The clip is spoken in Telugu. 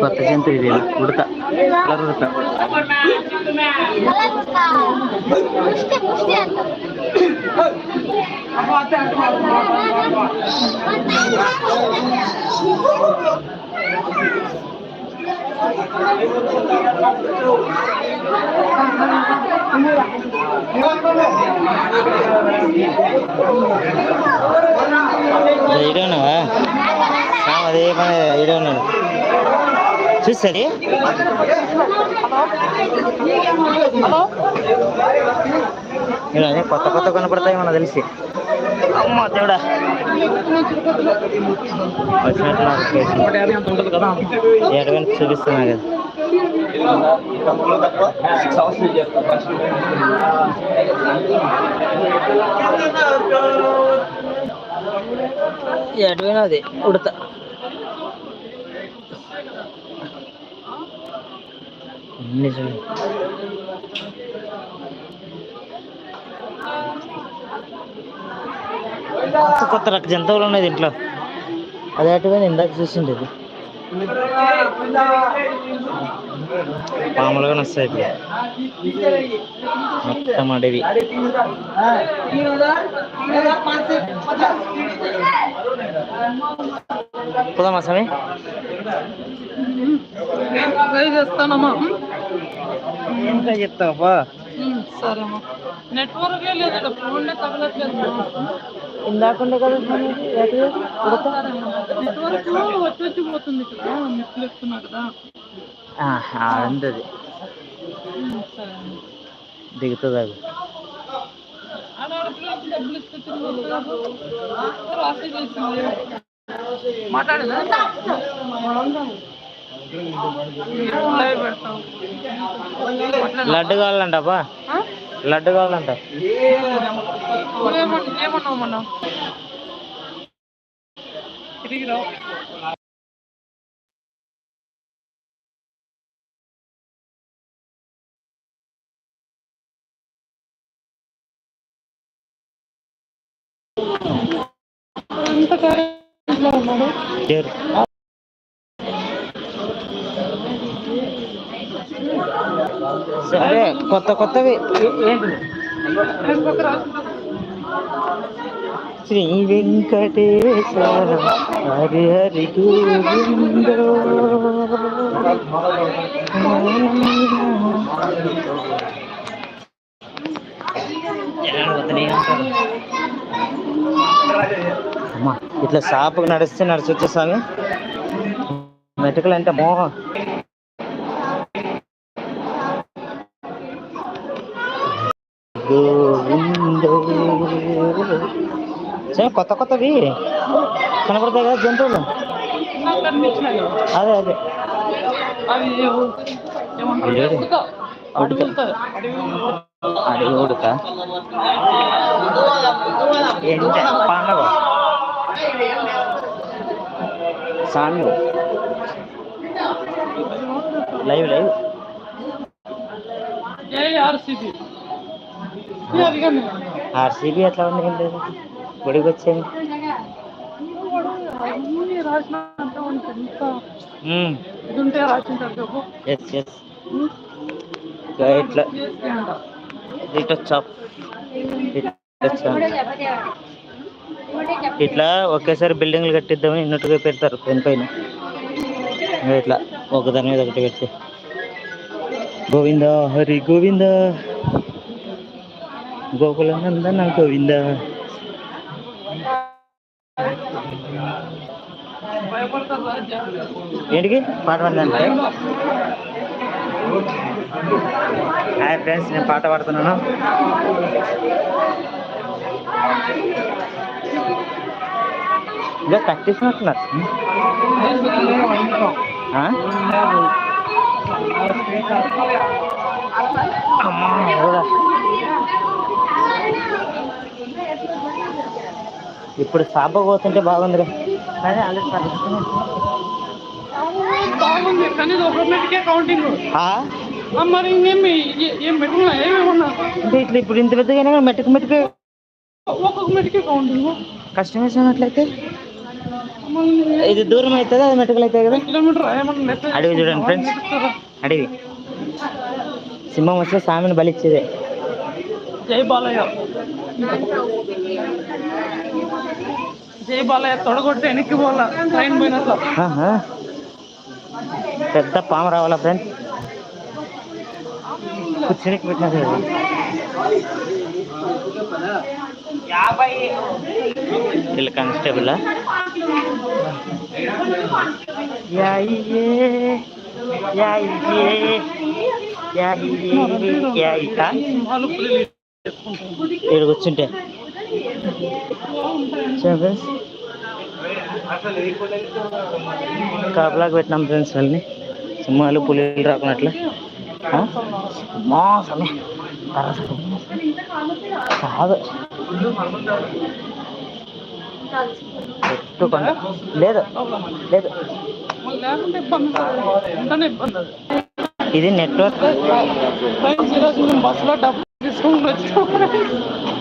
కొత్త జంతు ఇది ఉడత కలర్ ఉడత ముష్టి ముష్టి ఉన్నావా అదే పని ఉన్నాడు కొత్త కొత్త కనపడతాయి మన తెలిసి. అమ్మ దేవుడా. వచ్చినట్టు ఎడవని చూపిస్తున్నా కదా. ఎడవైనా అది ఉడత. నిజమే. కొత్త కొత్త రక జంతువులు ఉన్నాయి దీంట్లో. అది అటుగా ఇందాక చూసిండేది. పాములుగా వస్తాయి ఇప్పుడు. మొత్తం అడవి. పోదామా స్వామి? చేస్తానమ్మా ఇంకా చెప్తావా? సరేమ్మా. నెట్వర్క్ లేదు ఫోన్లే తగలట్లేదు. ఇందాకుండా కదా స్వామి? ఎటు? ఉడత? నెట్వర్క్ వచ్చి వచ్చి పోతుంది కదా నెట్లు ఎక్కుతున్నా కదా. అమ్మా. దిగుతుంది అది. మాట్లాడదా లడ్డు కావాలంటప్పా ఆ? లడ్డు కావాలంట. ఏమన్నావు మొన్న? తిరిగి రావు. అదే కొత్త కొత్తవి. శ్రీ వెంకటేశ్వర హరి హరి గోవిందో. ఇట్లా షాపుకు నడిస్తే నడిచొచ్చే స్వామి? మెటుకలు అంటే మో గోవిందో సరే కొత్త కొత్తవి? కనపడతాయి కదా జంతువులు? అదే అదే. అడిగి ఉడక. ఎంత పండగ? Song live live. ఆర్సీబీ ఎట్లా ఉంది గుడికి ఎస్ ఇట్లా. చాప్ ఇట్లా ఇట్లా ఒకేసారి బిల్డింగ్లు కట్టిద్దామని ఇన్నట్టుగా పెడతారు పెన్ పైన. ఇట్లా ఒకదాని మీద ఒకటి పెట్టి. గోవింద హరి గోవింద. గోకుల నందన గోవింద. భయపడతారు ఏంటికి? పాట పాడదంటే హాయ్ ఫ్రెండ్స్ నేను పాట పాడుతున్నాను. ఇంకా కట్టిస్తున్నట్టున్నారు ఆ? అమ్మా? ఇప్పుడు సాప పోతుంటే బాగుందిరా బాగుంది ఇది మెట్టుకే అంటే ఇట్లా ఇప్పుడు ఇంత పెద్దగా మెట్టుకు మెట్టుకు ఒక్కొక్క కౌంటింగ్ కస్టమర్స్ అన్నట్లయితే ఇది దూరం అవుతుందా అది మెటుకలు అవుతాయి కదా కిలోమీటర్ ఏమన్నా లెక్క అడవి చూడండి ఫ్రెండ్స్ అడవి సింహం వస్తే సామిని బలిచ్చేదే జై బాలయ్య జై బాలయ్య తొడగొట్టి వెనక్కి పోవాల ట్రైన్ పోయినట్ల ఆహా. పెద్ద పాము రావాలా ఫ్రెండ్స్ కూర్చొనికి పెట్టినది వీళ్ళు కానిస్టేబుల్ ఇక్కడ కూర్చుంటే. కాపలాకి పెట్టినాం ఫ్రెండ్స్ వాళ్ళని. సింహాలు పులిలు రాకున్నట్లు. ఆ? మా సమయం కాదు. లేదు. లేదు. ఇది నెట్వర్క్. బస్సులో డబ్బు తీసుకొని వచ్చాము